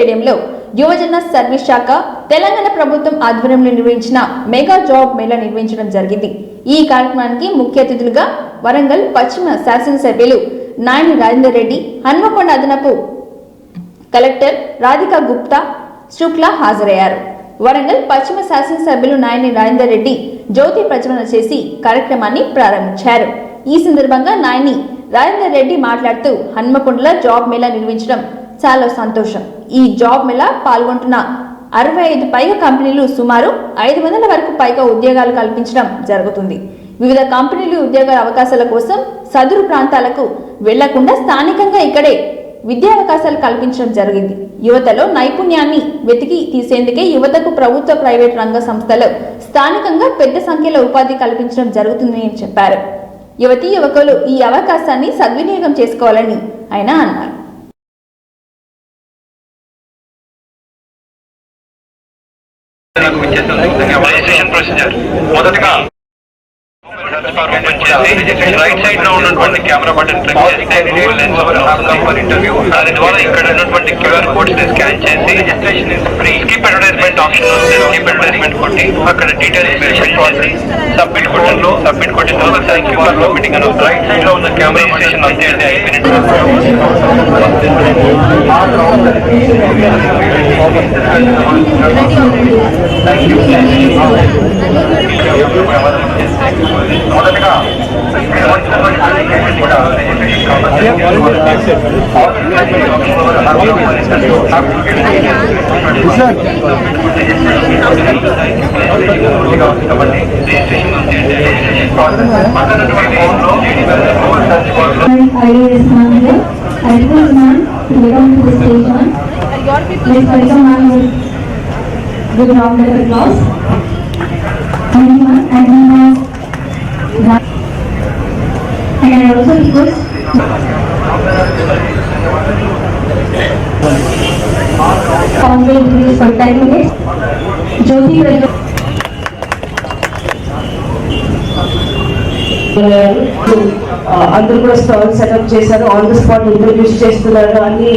స్టేడియంలో యువజన సర్వీస్ శాఖ తెలంగాణ ప్రభుత్వం ఆధ్వర్యంలో నిర్వహించిన మెగా జాబ్ మేళా నిర్వహించడం జరిగింది. ఈ కార్యక్రమానికి ముఖ్య అతిథులుగా వరంగల్ పశ్చిమ శాసనసభ్యులు నాయని రాజేందర్ రెడ్డి హన్మకొండ అదనపు కలెక్టర్ రాధిక గుప్తా శుక్లా హాజరయ్యారు. వరంగల్ పశ్చిమ శాసనసభ్యులు నాయని రాజేందర్ రెడ్డి జ్యోతి ప్రచురణ చేసి కార్యక్రమాన్ని ప్రారంభించారు. ఈ సందర్భంగా నాయని రాజేందర్ రెడ్డి మాట్లాడుతూ హన్మకొండలో జాబ్ మేళా నిర్వహించడం చాలా సంతోషం. ఈ జాబ్ మేళ పాల్గొంటున్న అరవై ఐదు పైగా కంపెనీలు సుమారు ఐదు వందల వరకు పైగా ఉద్యోగాలు కల్పించడం జరుగుతుంది. వివిధ కంపెనీలు ఉద్యోగాల అవకాశాల కోసం సదురు ప్రాంతాలకు వెళ్ళకుండా స్థానికంగా ఇక్కడే విద్యా అవకాశాలు కల్పించడం జరిగింది. యువతలో నైపుణ్యాన్ని వెతికి తీసేందుకే యువతకు ప్రభుత్వ ప్రైవేట్ రంగ సంస్థలు స్థానికంగా పెద్ద సంఖ్యలో ఉపాధి కల్పించడం జరుగుతుందని చెప్పారు. యువతీ యువకులు ఈ అవకాశాన్ని సద్వినియోగం చేసుకోవాలని ఆయన అన్నారు. రైట్ సైడ్లో ఉన్నటువంటి కెమెరా బటన్ క్లిక్ చేస్తే గూగుల్ లెన్స్ దాని ద్వారా ఇక్కడ ఉన్నటువంటి క్యూఆర్ కోడ్స్ని స్కాన్ చేసి స్కిప్ అడ్వర్టైజ్మెంట్ ఆప్షన్ వస్తే స్కిప్ అడ్వర్టైజ్మెంట్ కొట్టి అక్కడ డీటెయిల్స్ మెన్షన్ చేసి సబ్మిట్ కొట్టండి సబ్మిట్ కొట్టిన తర్వాత క్యూఆర్లో మీటింగ్ అని రైట్ సైడ్లో ఉన్న కెమెరా స్టేషన్ అంతే అంటే మొదటగా IAS ma'am here. I request ma'am to welcome to the stage ma'am. Let's welcome ma'am with round of applause. Thank you ma'am. And we have and I also request Conway please for ten minutes. Jyoti Prajwal. ఆ, అందరూ కూడా stall setup చేశారు on the spot interviews చేస్తున్నారు అన్ని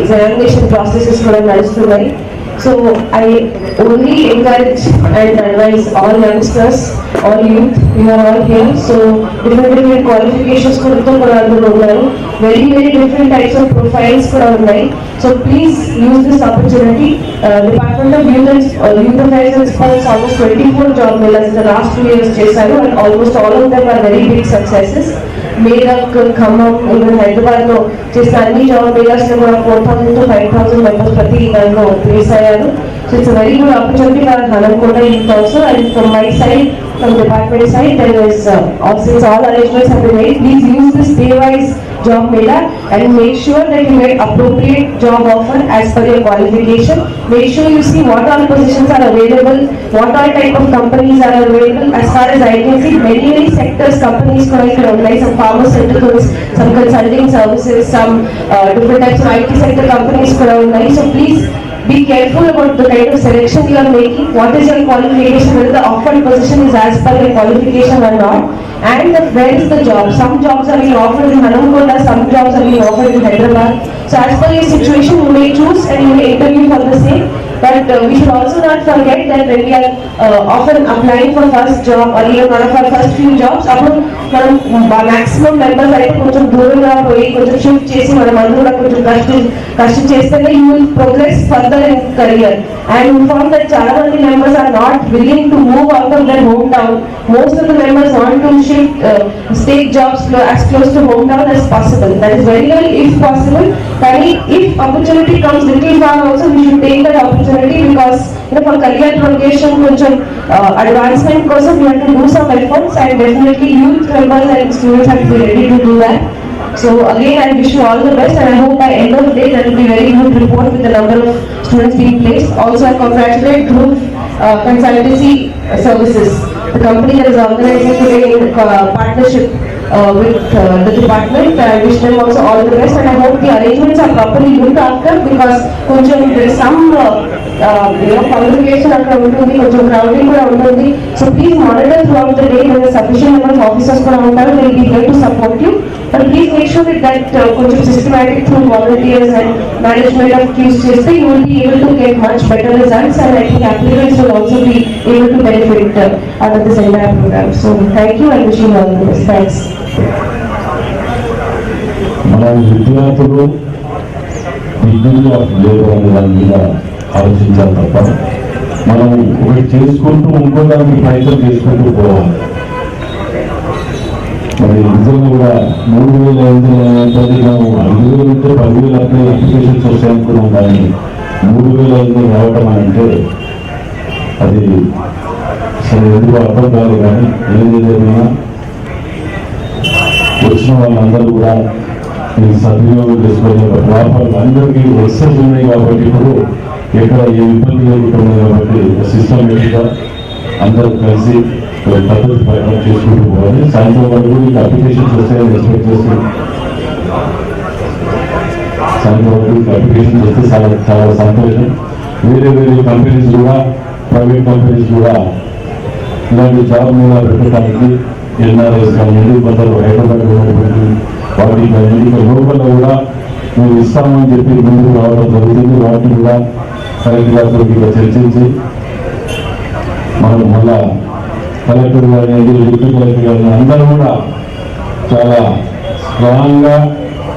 examination processes కూడా నడుస్తున్నాయి so I only encourage and advise all youngsters all youth you're all here so different different qualifications కూడా కూడా అందులో ఉన్నారు very very different types of profiles కూడా ఉన్నాయి so please use this opportunity department of youth and youth affairs and sports almost twenty four job మేళర్స్ last two years చేశారు and almost all of them are very big successes Merak Khammam even హైదరాబాద్లో చేసిన అన్ని job మేళర్స్ కూడా four thousand to five thousand members ప్రతి దాంట్లో place అయ్యారు so it's very good opportunity for Hanamkonda youth also and from my side from department side there is all all- since all arrangements have been made, please use this day-wise job mailer and make sure that you get appropriate job offer as per your qualification. Make sure you see what all positions are available, what all type of companies are available. As far as I can see, many many sectors companies could organize some pharmaceuticals, some consulting services, some uh, different types of IT sector companies could organize. So please be careful about the kind of selection you are making. What is your qualification? Whether the offered position is as per your qualification or not and the, where is the job? Some jobs are being offered in Hanamkonda, some jobs are being offered in Hyderabad. So as per your situation, you may choose and you may interview for the same. But uh, we should also not forget that when we are uh, often applying for first job or even one of our first few jobs, upon మనం maximum members అయితే కొంచెం దూరంగా పోయి కొంచెం shift చేసి మనం అందరూ కూడా కొంచెం కష్టం కష్టం చేస్తేనే you will progress further in career and from that చాలా మంది members are not willing to move out of their home town most of the members want to shift state jobs as close to home town as possible that is very well if possible కానీ if opportunity comes little far also we should take that opportunity because you know for career ప్రొకేషన్ కొంచెం advancement కోసం you have to and definitely youth members and students have to be ready to do that. So again, I wish you all the best and I hope by end of the day there will be very good report with the number of students being placed. Also, I congratulate Group uh, Consultancy Services, the company that is organizing today in uh, partnership with uh, the department. I wish them also all the best and I hope the arrangements are properly looked after because కొంచెం there is some uh, uh, you know congregation అక్కడ ఉంటుంది కొంచెం crowding కూడా ఉంటుంది So please monitor throughout the day, there are sufficient number of officers కూడా ఉంటారు, they will be here to support you. But please make sure that that uh, కొంచెం systematic through volunteers and management of queues చేస్తే you will be able to get much better results and I think applicants will also be able to benefit uh, out of this entire program. So thank you and wishing you all the best. Thanks. మన విద్యార్థులు degree లేదని దాని మీద ఆలోచించాలి తప్ప మనం ఒకటి చేసుకుంటూ ఇంకో దానికి ప్రయత్నం చేసుకుంటూ పోవాలి. మరి నిజంగా కూడా మూడు వేల ఐదు వేల పది మనం ఐదు వేలు ఉంటే పదివేలు అప్లై అప్లికేషన్స్ వస్తాయనుకున్నాం కానీ మూడు వేల ఐదు వేలు రావటం అంటే అది అసలు ఎందుకు అర్థం కాదు కానీ ఏం జరిగినా వచ్చిన వాళ్ళందరూ కూడా మీరు సద్వినియోగం చేసుకునే ప్రాపర్ అందరికీ ఎక్సెస్ ఉన్నాయి కాబట్టి ఇప్పుడు ఎక్కడ ఏ ఇబ్బంది జరుగుతుంది కాబట్టి సిస్టమేటిక్గా అందరూ కలిసి పద్ధతి ప్రకారం చేసుకుంటూ పోవాలి. సాయంత్రం వరకు మీకు అప్లికేషన్స్ వస్తాయని ఎక్స్పెక్ట్ చేస్తూ సాయంత్రం వరకు మీకు అప్లికేషన్స్ వస్తే చాలా చాలా సంతోషం. వేరే వేరే కంపెనీస్ కూడా ప్రైవేట్ కంపెనీస్ కూడా ఇలాంటి జాబ్ మీద పెట్టడానికి ఎన్ఆర్ఎస్ కానివ్వండి కొందరు హైదరాబాద్ ఉన్నటువంటి వాటికి కానివ్వండి ఇక్కడ కూడా మేము ఇస్తామని చెప్పి ముందుకు రావడం జరుగుతుంది వాటిని కూడా కలెక్టర్ గారితో చర్చించి మనం మళ్ళా కలెక్టర్ గారిని డిప్యూటీ కలెక్టర్ గారిని అందరూ కూడా చాలా స్ట్రాంగ్గా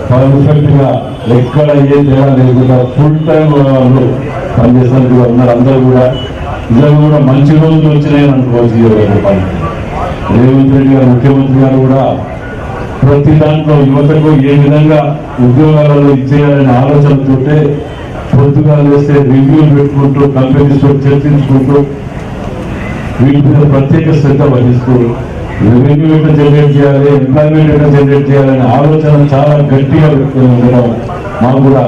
పర్ఫెక్ట్గా ఎక్కడ ఏ తేడా లేకుండా ఫుల్ టైం వాళ్ళు పనిచేస్తున్నట్టు ఉన్నారు. అందరూ కూడా నిజంగా కూడా మంచి రోజులు వచ్చినాయని అనుకోవచ్చు ఈ రోజు. రేవంత్ రెడ్డి గారు ముఖ్యమంత్రి గారు కూడా ప్రతి దాంట్లో యువతకు ఏ విధంగా ఉద్యోగాలలో ఇచ్చేయాలనే ఆలోచనతోటే పొద్దుగా వేస్తే రివ్యూలు పెట్టుకుంటూ కంపెనీస్ చర్చించుకుంటూ వీటి మీద ప్రత్యేక శ్రద్ధ వహిస్తూ రెవెన్యూ ఎట్లా జనరేట్ చేయాలి ఎంప్లాయ్మెంట్ ఎట్లా జనరేట్ చేయాలనే ఆలోచన చాలా గట్టిగా పెట్టుకుని ఉండడం మాకు కూడా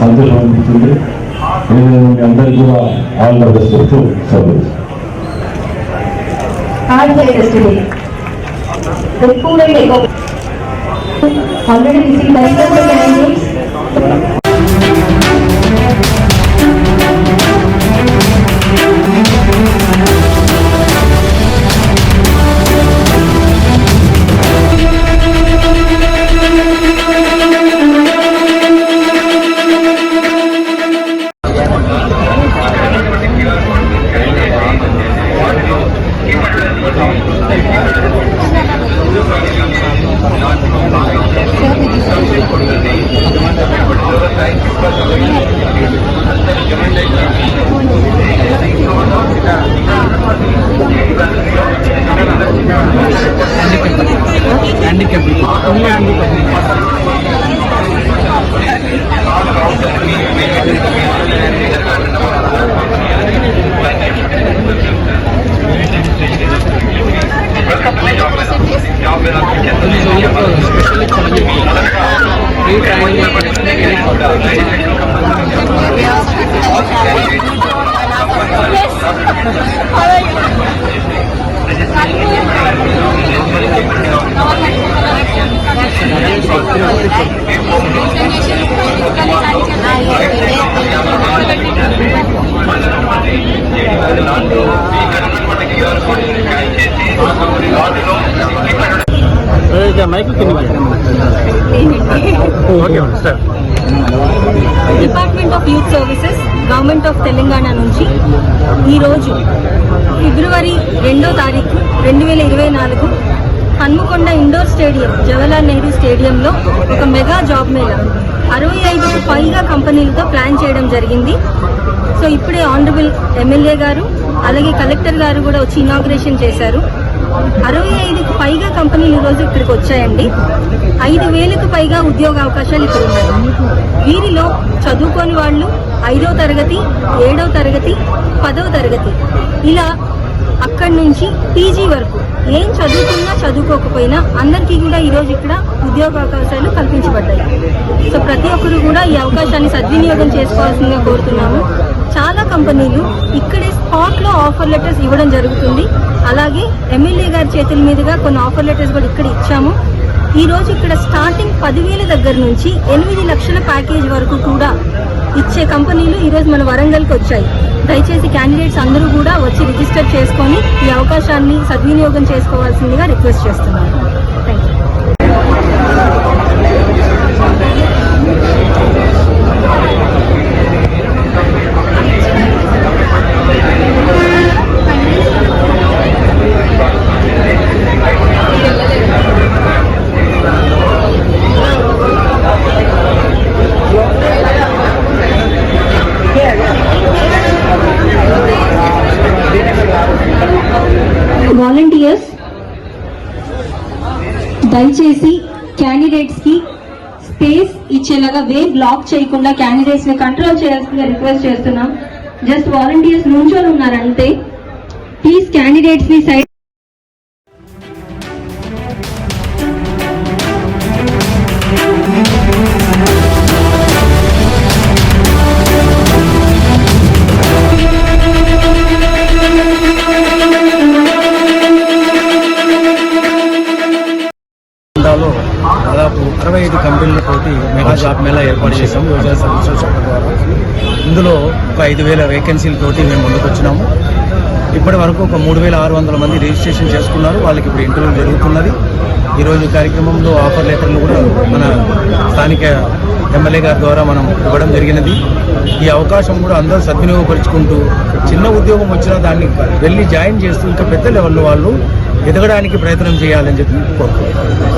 సంతోషం అనిపిస్తుంది. నేను మీ అందరికీ కూడా ఆల్ ద బెస్ట్ చెప్తూ hardware today. The food and already received multiple candidates. వీళ్ళతో specially charges free travelling Thank you. Of candidates. Department of youth services government of Telangana నుంచి ఈరోజు ఫిబ్రవరి రెండో తారీఖు రెండు వేల ఇరవై నాలుగు హన్మకొండ ఇండోర్ స్టేడియం జవహర్లాల్ నెహ్రూ స్టేడియంలో ఒక మెగా జాబ్ మేళా అరవై ఐదుకు పైగా కంపెనీలతో ప్లాన్ చేయడం జరిగింది. సో ఇప్పుడే ఆనరబుల్ ఎమ్మెల్యే గారు అలాగే కలెక్టర్ గారు కూడా వచ్చి ఇనాగ్రేషన్ చేశారు. అరవై ఐదుకు పైగా కంపెనీలు ఈరోజు ఇక్కడికి వచ్చాయండి. ఐదు వేలకు పైగా ఉద్యోగ అవకాశాలు ఇక్కడ ఉన్నాయి. వీరిలో చదువుకోని వాళ్ళు ఐదో తరగతి ఏడవ తరగతి పదవ తరగతి. ఇలా అక్కడి నుంచి పీజీ వరకు ఏం చదువుకున్నా చదువుకోకపోయినా అందరికీ కూడా ఈరోజు ఇక్కడ ఉద్యోగ అవకాశాలు కల్పించబడ్డాయి. సో ప్రతి ఒక్కరు కూడా ఈ అవకాశాన్ని సద్వినియోగం చేసుకోవాల్సిందిగా కోరుతున్నాము. చాలా కంపెనీలు ఇక్కడే స్పాట్లో ఆఫర్ లెటర్స్ ఇవ్వడం జరుగుతుంది. అలాగే ఎమ్మెల్యే గారి చేతుల మీదుగా కొన్ని ఆఫర్ లెటర్స్ కూడా ఇక్కడ ఇచ్చాము. ఈ రోజు ఇక్కడ స్టార్టింగ్ పదివేల దగ్గర నుంచి ఎనిమిది లక్షల ప్యాకేజ్ వరకు కూడా ఇచ్చే కంపెనీలు ఈరోజు మన వరంగల్కి వచ్చాయి. దయచేసి క్యాండిడేట్స్ అందరూ కూడా వచ్చి రిజిస్టర్ చేసుకొని ఈ అవకాశాన్ని సద్వినియోగం చేసుకోవాల్సిందిగా రిక్వెస్ట్ చేస్తున్నాను థ్యాంక్ యూ వాలంటీర్స్ దయచేసి క్యాండిడేట్స్కి స్పేస్ ఇచ్చేలాగా వే బ్లాక్ చేయకుండా క్యాండిడేట్స్ని కంట్రోల్ చేయాల్సిందిగా రిక్వెస్ట్ చేస్తున్నాం. జస్ట్ వాలంటీర్స్ నుంచొని ఉన్నారంతే. ప్లీజ్ క్యాండిడేట్స్ని సైడ్ ఐదు కంపెనీలతోటి మెగా జాబ్ మేళా ఏర్పాటు చేశాం. వ్యవసాయ సంస్థల శాఖ ద్వారా. ఇందులో ఒక ఐదు వేల వేకెన్సీలతోటి మేము ముందుకు వచ్చినాము. ఇప్పటి వరకు ఒక మూడు వేల ఆరు వందల మంది రిజిస్ట్రేషన్ చేసుకున్నారు. వాళ్ళకి ఇప్పుడు ఇంటర్వ్యూ జరుగుతున్నది. ఈరోజు కార్యక్రమంలో ఆఫర్ లెటర్లు కూడా మన స్థానిక ఎమ్మెల్యే గారి ద్వారా మనం ఇవ్వడం జరిగినది. ఈ అవకాశం కూడా అందరూ సద్వినియోగపరుచుకుంటూ చిన్న ఉద్యోగం వచ్చినా దాన్ని వెళ్ళి జాయిన్ చేస్తూ ఇంకా పెద్ద లెవెల్లో వాళ్ళు ఎదగడానికి ప్రయత్నం చేయాలని చెప్పి కోరుకుంటున్నాను